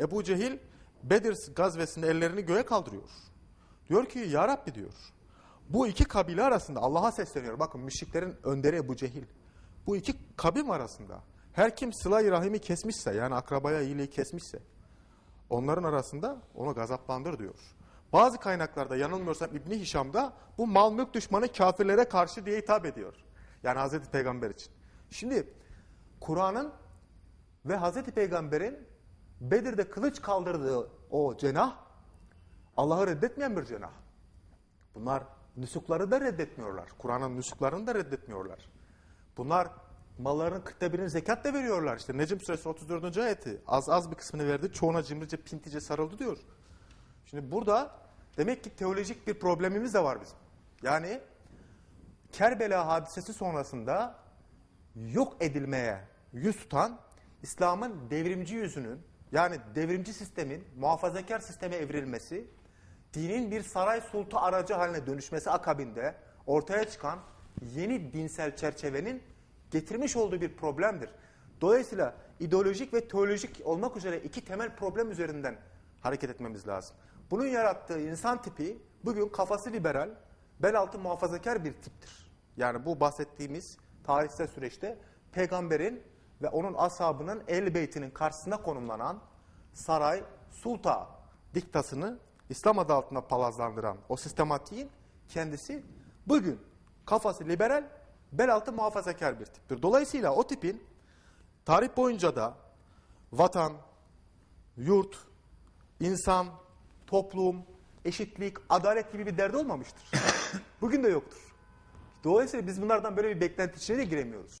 Ebu Cehil Bedir gazvesinde ellerini göğe kaldırıyor. Diyor ki ya Rabbi diyor. Bu iki kabile arasında Allah'a sesleniyor. Bakın müşriklerin önderi Ebu Cehil. Bu iki kabim arasında her kim sıla-i rahimi kesmişse yani akrabaya iyiliği kesmişse onların arasında onu gazaplandır diyor. Bazı kaynaklarda yanılmıyorsam İbni Hişam'da bu mal mülk düşmanı kafirlere karşı diye hitap ediyor. Yani Hazreti Peygamber için. Şimdi Kur'an'ın ve Hazreti Peygamber'in Bedir'de kılıç kaldırdığı o cenah Allah'ı reddetmeyen bir cenah. Bunlar nüsukları da reddetmiyorlar. Kur'an'ın nüsuklarını da reddetmiyorlar. Bunlar mallarının kırkta birini zekat da veriyorlar. İşte Necm suresi 34. ayeti. Az az bir kısmını verdi. Çoğuna cimrice pintice sarıldı diyor. Şimdi burada demek ki teolojik bir problemimiz de var bizim. Yani Kerbela hadisesi sonrasında yok edilmeye yüz tutan İslam'ın devrimci yüzünün yani devrimci sistemin muhafazakar sisteme evrilmesi, dinin bir saray sultu aracı haline dönüşmesi akabinde ortaya çıkan yeni dinsel çerçevenin getirmiş olduğu bir problemdir. Dolayısıyla ideolojik ve teolojik olmak üzere iki temel problem üzerinden hareket etmemiz lazım. Bunun yarattığı insan tipi bugün kafası liberal, bel altı muhafazakar bir tiptir. Yani bu bahsettiğimiz tarihsel süreçte peygamberin ve onun ashabının el beytinin karşısına konumlanan saray, sulta diktasını İslam adı altında palazlandıran o sistematiğin kendisi bugün kafası liberal, bel altı muhafazakar bir tiptir. Dolayısıyla o tipin tarih boyunca da vatan, yurt, insan, toplum, eşitlik, adalet gibi bir derdi olmamıştır. Bugün de yoktur. Dolayısıyla biz bunlardan böyle bir beklenti içine de giremiyoruz.